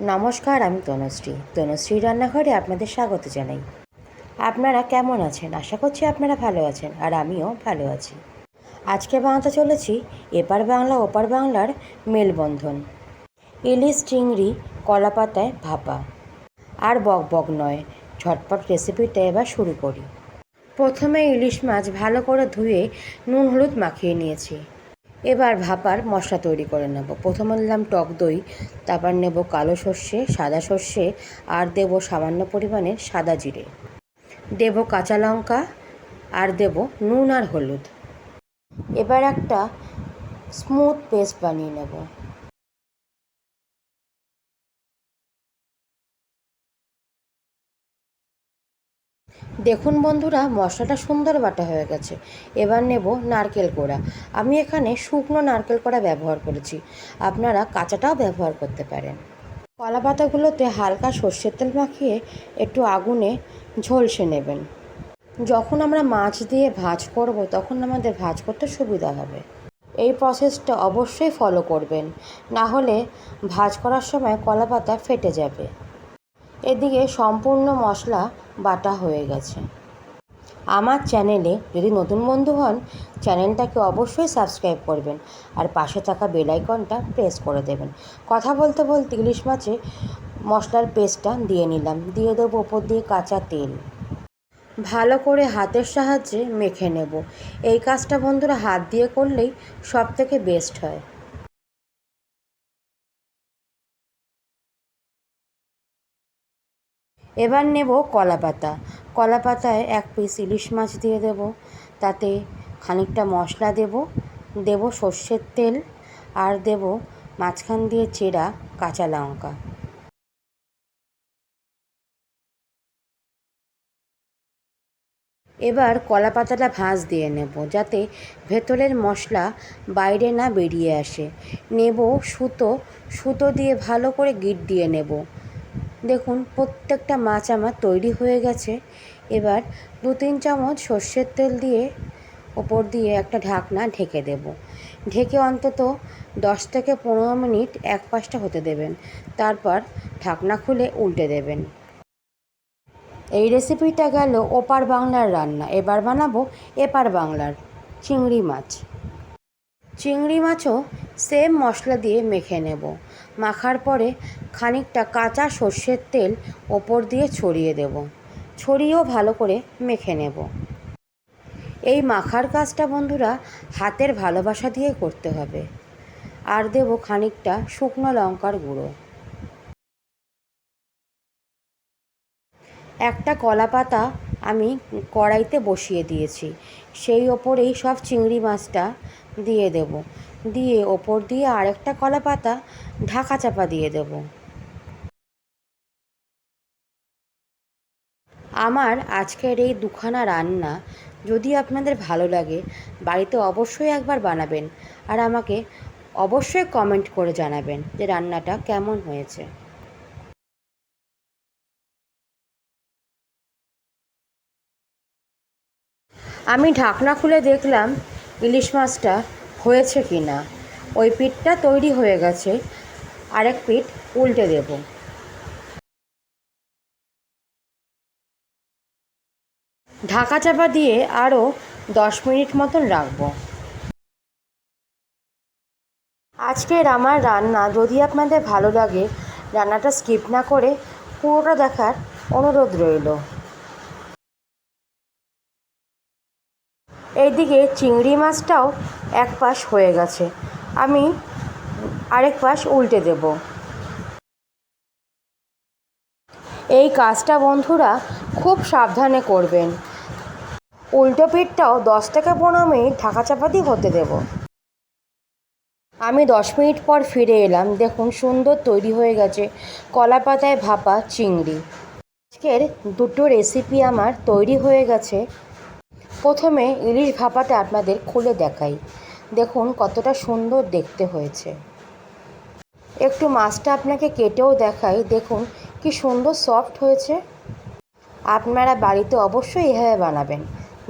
নমস্কার, আমি তনুশ্রী। তনুশ্রী রান্নাঘরে আপনাদের স্বাগত জানাই। আপনারা কেমন আছেন? আশা করছি আপনারা ভালো আছেন আর আমিও ভালো আছি। আজকে বানাতে চলেছি এপার বাংলা, ওপার বাংলার মেলবন্ধন। ইলিশ চিংড়ি, কলা পাতায় ভাপা। আর বক বক নয়, ঝটপট রেসিপিটা এবার শুরু করি। প্রথমে ইলিশ মাছ ভালো করে ধুয়ে নুন হলুদ মাখিয়ে নিয়েছি। এবার ভাপার মশলা তৈরি করে নেব। প্রথমে নিলাম টক দই, তারপর নেব কালো সর্ষে, সাদা সর্ষে, আর দেব সামান্য পরিমাণে সাদা জিরে। দেব কাঁচা লঙ্কা, আর দেব নুন আর হলুদ। এবার একটা স্মুথ পেস্ট বানিয়ে নেব। দেখুন বন্ধুরা, মশলাটা সুন্দর বাটা হয়ে গেছে। এবার নেব নারকেল কোড়া। আমি এখানে শুকনো নারকেল কোড়া ব্যবহার করেছি। আপনারা কাঁচাটাও ব্যবহার করতে পারেন। কলা পাতাগুলোতে হালকা সর্ষের তেল মাখিয়ে একটু আগুনে ঝলসে নেবেন। যখন আমরা মাছ দিয়ে ভাজ করব, তখন আমাদের ভাজ করতে সুবিধা হবে। এই প্রসেসটা অবশ্যই ফলো করবেন। না হলে ভাজ করার সময় কলা পাতা ফেটে যাবে। এদিকে সম্পূর্ণ মশলা বাটা হয়ে গেছে। আমার চ্যানেলে যদি নতুন বন্ধু হন, চ্যানেলটাকে অবশ্যই সাবস্ক্রাইব করবেন আর পাশে থাকা বেল আইকনটা প্রেস করে দেবেন। কথা বলতে বলতে ইলিশ মাছে মশলার পেস্টটা দিয়ে নিলাম। দিয়ে দেবো ওপর দিয়ে কাঁচা তেল। ভালো করে হাতের সাহায্যে মেখে নেব। এই কাজটা বন্ধুরা হাত দিয়ে করলেই সব থেকে বেস্ট হয়। এবার নেব কলা পাতা কলা পাতায় এক পিস ইলিশ মাছ দিয়ে দেব। তাতে খানিকটা মশলা দেব। দেব সর্ষের তেল আর দেব মাঝখান দিয়ে চেরা কাঁচা লঙ্কা। এবার কলা পাতাটা ভাঁজ দিয়ে নেব যাতে ভেতরের মশলা বাইরে না বেরিয়ে আসে। নেব সুতো। সুতো দিয়ে ভালো করে গিট দিয়ে নেব। দেখুন, প্রত্যেকটা মাছ আমার তৈরি হয়ে গেছে। এবার দু তিন চামচ সর্ষের তেল দিয়ে ওপর দিয়ে একটা ঢাকনা ঢেকে দেব। ঢেকে অন্তত দশ থেকে পনেরো মিনিট এক পাশটা হতে দেবেন। তারপর ঢাকনা খুলে উল্টে দেবেন। এই রেসিপিটা গেল ওপার বাংলার রান্না। এবার বানাবো এপার বাংলার চিংড়ি মাছ। চিংড়ি মাছও সেম মশলা দিয়ে মেখে নেব। মাখার পরে খানিকটা কাঁচা সর্ষের তেল ওপর দিয়ে ছড়িয়ে দেব। ছড়িয়েও ভালো করে মেখে নেব। এই মাখার কাজটা বন্ধুরা হাতের ভালোবাসা দিয়ে করতে হবে। আর দেব খানিকটা শুকনো লঙ্কার গুঁড়ো। একটা কলা পাতা আমি কড়াইতে বসিয়ে দিয়েছি। সেই ওপরেই সব চিংড়ি মাছটা দিয়ে দেব। দিয়ে ওপর দিয়ে আরেকটা কলা পাতা ঢাকা চাপা দিয়ে দেব। আমার আজকের এই দুখানা রান্না যদি আপনাদের ভালো লাগে, বাড়িতে অবশ্যই একবার বানাবেন আর আমাকে অবশ্যই কমেন্ট করে জানাবেন যে রান্নাটা কেমন হয়েছে। আমি ঢাকনা খুলে দেখলাম ইলিশ মাছটা হয়েছে কি না? ওই পিঠটা তৈরি হয়ে গেছে। আরেক পিঠ উল্টে দেব। ঢাকা চাপা দিয়ে আরও দশ মিনিট মতন রাখব। আজকের আমার রান্না যদি আপনাদের ভালো লাগে, রান্নাটা স্কিপ না করে পুরোটা দেখার অনুরোধ রইল। এইদিকে চিংড়ি মাছটাও এক পাশ হয়ে গেছে। আমি আরেক পাশ উল্টে দেব। এই কাজটা বন্ধুরা খুব সাবধানে করবেন। উল্টো পিঠটাও দশ থেকে পনেরো মিনিট ঢাকা চাপাতি হতে দেব। আমি দশ মিনিট পর ফিরে এলাম। দেখুন সুন্দর তৈরি হয়ে গেছে কলা পাতায় ভাপা চিংড়ি। আজকের দুটো রেসিপি আমার তৈরি হয়ে গেছে। প্রথমে ইলিশ ভাপাটা আপনাদের খুলে দেখাই। দেখুন কতটা সুন্দর দেখতে হয়েছে। একটু মাছটা আপনাকে কেটেও দেখাই। দেখুন কি সুন্দর সফট হয়েছে। আপনারা বাড়িতে অবশ্যই এভাবে বানাবেন।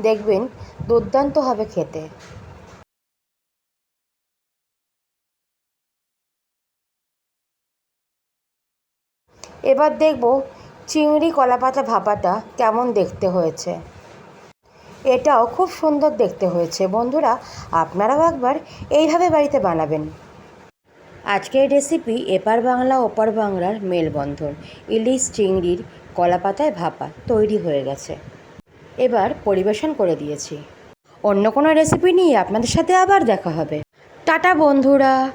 দেখবেন দুর্দান্ত হবে খেতে। এবার দেখব চিংড়ি কলাপাতা ভাপাটা কেমন দেখতে হয়েছে। এটাও খুব সুন্দর দেখতে হয়েছে। বন্ধুরা, আপনারাও একবার এইভাবে বাড়িতে বানাবেন। আজকের রেসিপি এপার বাংলা, ওপার বাংলার মেলবন্ধন। ইলিশ, চিংড়ির কলাপাতায় ভাপা তৈরি হয়ে গেছে। এবার পরিবেশন করে দিয়েছি। অন্য কোনো রেসিপি নিয়ে আপনাদের সাথে আবার দেখা হবে। টাটা, বন্ধুরা!